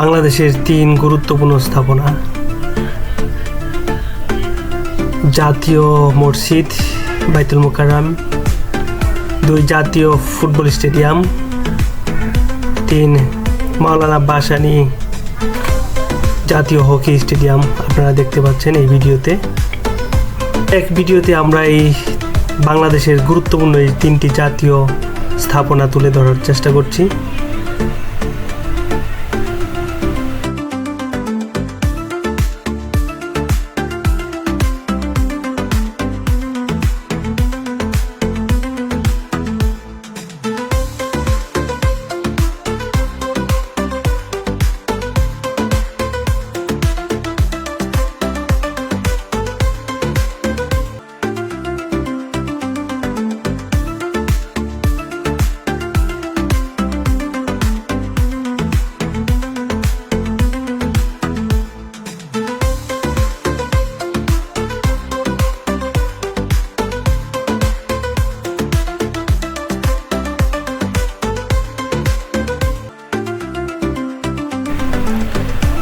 বাংলাদেশের তিন গুরুত্বপূর্ণ স্থাপনা। জাতীয় মসজিদ, বাইতুল মোকাররম, দুই জাতীয় ফুটবল স্টেডিয়াম, তিন মাওলানা বাসানি জাতীয় হকি স্টেডিয়াম আপনারা দেখতে পাচ্ছেন এই ভিডিওতে। এক ভিডিওতে আমরা এই বাংলাদেশের গুরুত্বপূর্ণ এই তিনটি জাতীয় স্থাপনা তুলে ধরার চেষ্টা করছি।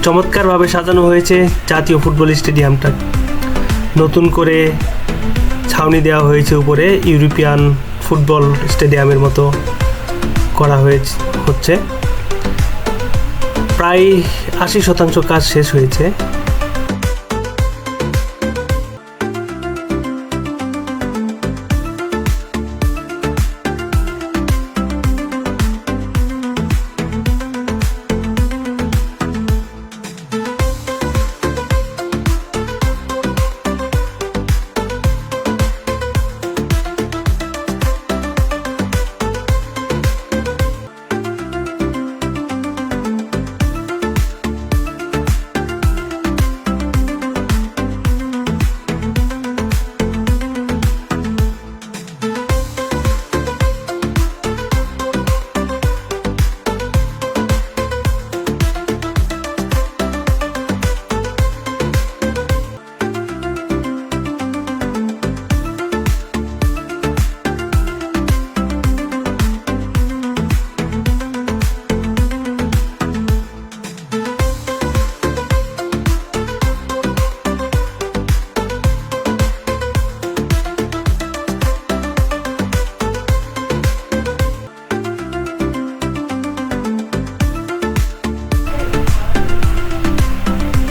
চমৎকারভাবে সাজানো হয়েছে জাতীয় ফুটবল স্টেডিয়ামটা। নতুন করে ছাউনি দেওয়া হয়েছে উপরে, ইউরোপিয়ান ফুটবল স্টেডিয়ামের মতো করা হয়েছে, হচ্ছে। প্রায় আশি শতাংশ কাজ শেষ হয়েছে।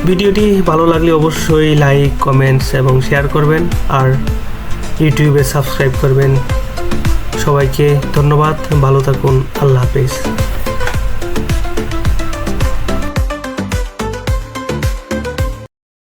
ভিডিওটি ভালো লাগলে অবশ্যই লাইক, কমেন্টস এবং শেয়ার করবেন আর ইউটিউবে সাবস্ক্রাইব করবেন। সবাইকে ধন্যবাদ, ভালো থাকুন, আল্লাহ হাফেজ।